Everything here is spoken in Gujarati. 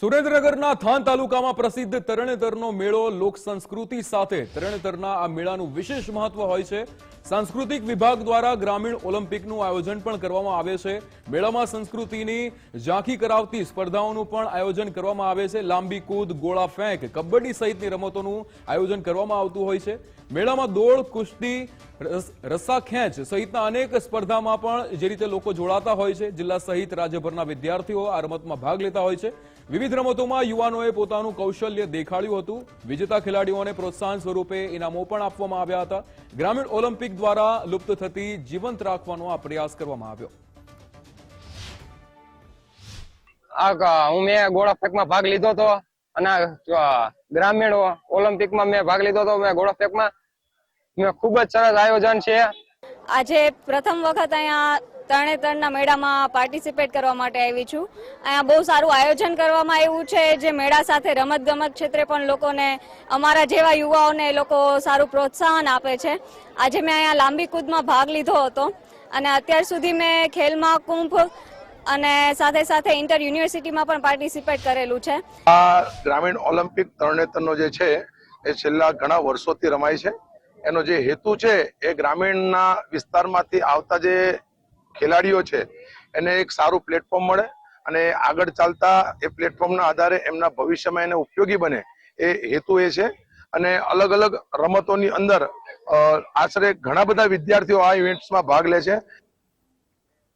સુરેન્દ્રનગરના થાન તાલુકામાં પ્રસિદ્ધ તરણેતરનો મેળો લોક સંસ્કૃતિ સાથે. તરણેતરના આ મેળાનું વિશેષ મહત્વ હોય છે. સાંસ્કૃતિક વિભાગ દ્વારા ગ્રામીણ ઓલિમ્પિકનું આયોજન પણ કરવામાં આવે છે. મેળામાં સંસ્કૃતિની ઝાંખી કરાવતી સ્પર્ધાઓનું પણ આયોજન કરવામાં આવે છે. લાંબી કૂદ, ગોળા ફેંક, કબડ્ડી સહિતની રમતોનું આયોજન કરવામાં આવતું હોય છે. મેળામાં દોડ રસ- રસ્સા ખેંચ સહિતના અનેક સ્પર્ધામાં પણ જે રીતે લોકો જોડાતા હોય છે, જિલ્લા સહિત રાજ્યભરના વિદ્યાર્થીઓ આ રમતમાં ભાગ લેતા હોય છે. વિવિધ રમતોમાં યુવાનોએ પોતાનું કૌશલ્ય દેખાડ્યું હતું. વિજેતા ખેલાડીઓને પ્રોત્સાહન સ્વરૂપે ઇનામો પણ આપવામાં આવ્યા હતા. ગ્રામીણ ઓલિમ્પિક દ્વારા લુપ્ત થતી જીવંત રાખવાનો આ પ્રયાસ કરવામાં આવ્યો. હું મેં ગોળા ફેંકમાં ભાગ લીધો હતો. અને ગ્રામીણ ઓલિમ્પિકમાં મેં ભાગ લીધો હતો. મેં ગોળા ફેંકમાં ખૂબ જ સરસ આયોજન છે. આજે પ્રથમ વખત અહીંયા તરણેતરના મેળામાં પાર્ટિસિપેટ કરવા માટે આવી છું. અહીંયા બહુ સારું આયોજન કરવામાં આવ્યું છે જે મેળા સાથે રમત ગમત ક્ષેત્રે પણ લોકોને અમારા જેવા યુવાઓને એ લોકો સારું પ્રોત્સાહન આપે છે. આજે મેં અહીંયા લાંબી કૂદમાં ભાગ લીધો હતો અને અત્યાર સુધી મેં ખેલ મહાકુંભ અને સાથે સાથે ઇન્ટર યુનિવર્સિટીમાં પણ પાર્ટિસિપેટ કરેલું છે. આ ગ્રામીણ ઓલિમ્પિક તરણેતરનો જે છે એ છેલ્લા ઘણા વર્ષોથી રમાય છે. એનો જે હેતુ છે એ ગ્રામીણના વિસ્તારમાંથી આવતા જે ખેલાડીઓ છે, એને એક સારું પ્લેટફોર્મ મળે અને આગળ ચાલતા એ પ્લેટફોર્મના આધારે એમના ભવિષ્યમાં એને ઉપયોગી બને એ હેતુ એ છે. અને અલગ અલગ રમતોની અંદર આશરે ઘણા બધા વિદ્યાર્થીઓ આ ઇવેન્ટ્સમાં ભાગ લે છે.